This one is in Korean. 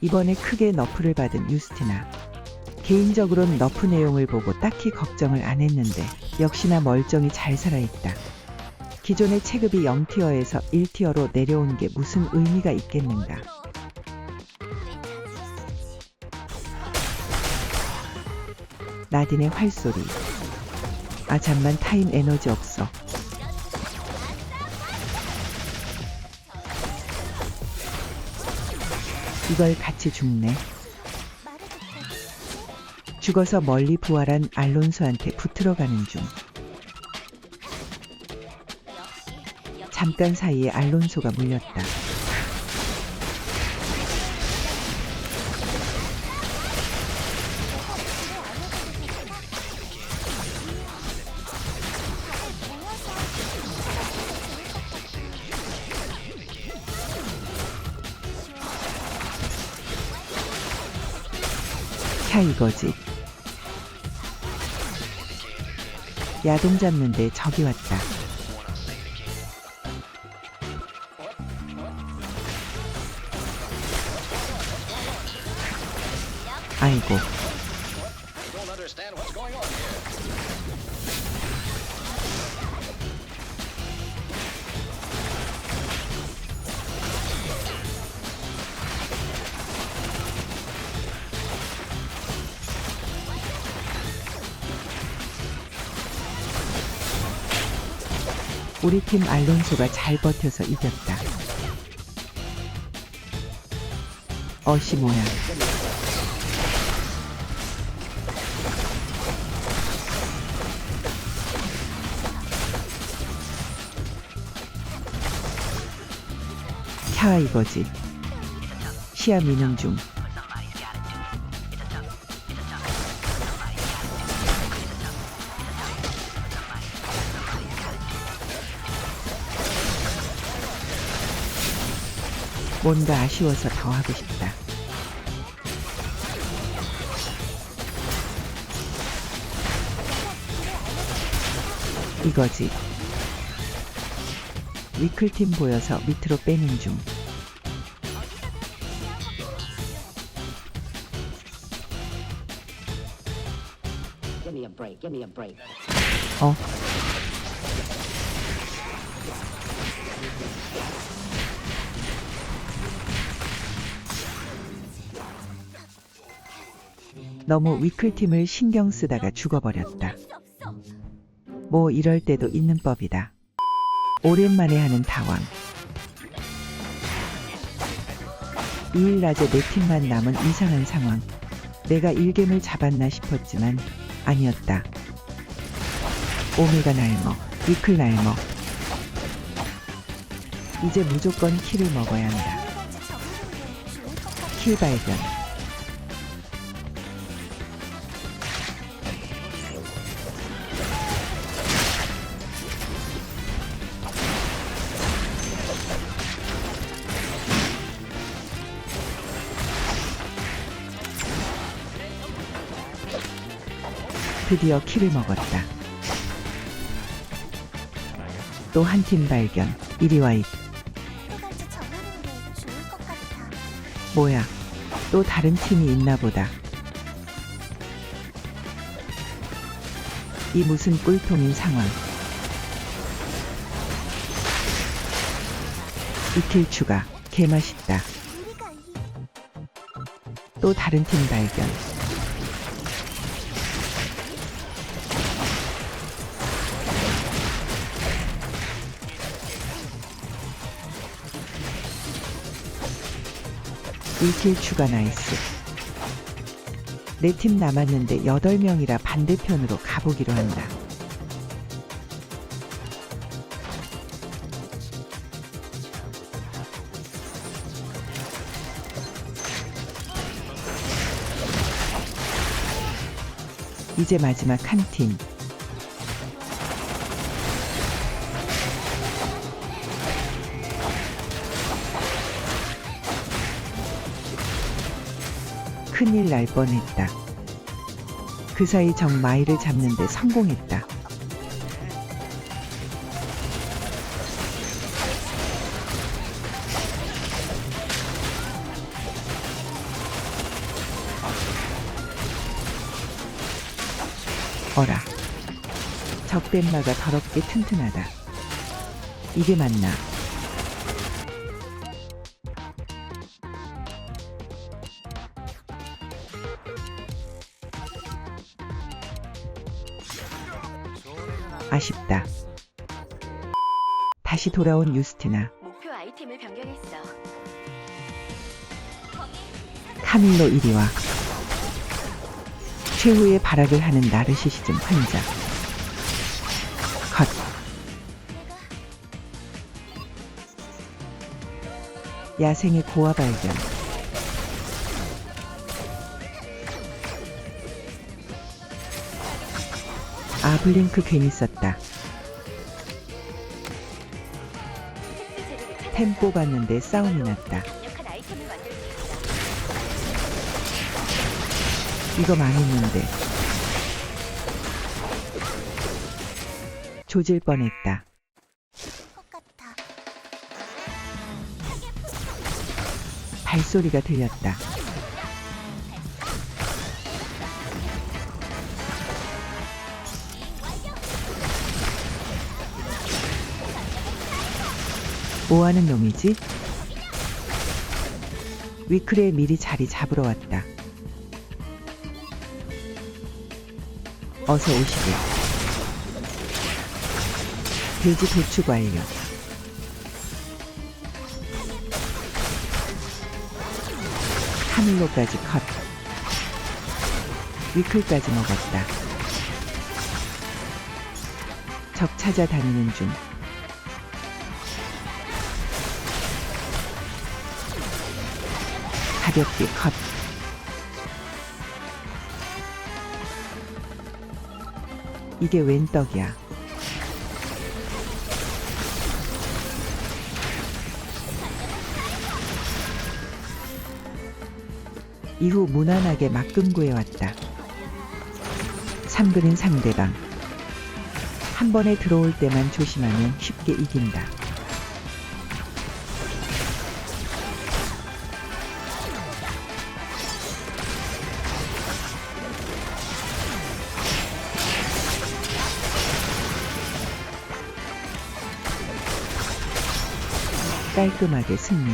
이번에 크게 너프를 받은 유스티나. 개인적으론 너프 내용을 보고 딱히 걱정을 안 했는데 역시나 멀쩡히 잘 살아있다. 기존의 체급이 0티어에서 1티어로 내려온 게 무슨 의미가 있겠는가. 나딘의 활소리. 아 잠만 타임 에너지 없어. 이걸 같이 죽네. 죽어서 멀리 부활한 알론소한테 붙들어 가는 중. 잠깐 사이에 알론소가 물렸다. 차 이거지. 야동 잡는데 적이 왔다. 아이고, 우리 팀 알론소가 잘 버텨서 이겼다. 어시 뭐야. 캬 이거지. 시야 미는 중. 뭔가 아쉬워서 더 하고 싶다. 이거지. 위클팀 보여서 밑으로 빼는 중. Give 너무 위클팀을 신경 쓰다가 죽어버렸다. 뭐 이럴 때도 있는 법이다. 오랜만에 하는 다왕. 2일 낮에 내 팀만 남은 이상한 상황. 내가 일겜을 잡았나 싶었지만 아니었다. 오메가 날먹, 위클 날먹. 이제 무조건 킬을 먹어야 한다. 킬 발견. 드디어 킬을 먹었다. 또 한 팀 발견. 이리 와, 같아. 뭐야. 또 다른 팀이 있나 보다. 이 무슨 꿀통인 상황. 이틀 추가. 개맛있다. 또 다른 팀 발견. 일킬 추가 나이스. 내팀 남았는데 8명이라 반대편으로 가보기로 한다. 이제 마지막 한 팀. 큰일 날 뻔했다. 그 사이 정마이를 잡는데 성공했다. 어라, 적댄마가 더럽게 튼튼하다. 이게 맞나? 아쉽다. 다시 돌아온 유스티나. 목표 아이템을 변경했어. 카밀로 이리 와. 최후의 발악을 하는 나르시시즘 환자. 컷. 야생의 고아 발견. 아, 블링크 괜히 썼다. 템 뽑았는데 싸움이 났다. 이거 망했는데. 조질 뻔했다. 발소리가 들렸다. 뭐하는 놈이지? 위클에 미리 자리 잡으러 왔다. 어서 오시게. 돼지 도축 완료. 카밀로까지 컷. 위클까지 먹었다. 적 찾아다니는 중. 가볍게 컷. 이게 웬 떡이야? 이후 무난하게 막금구해 왔다. 삼근인 상대방. 한 번에 들어올 때만 조심하면 쉽게 이긴다. 깔끔하게 승리.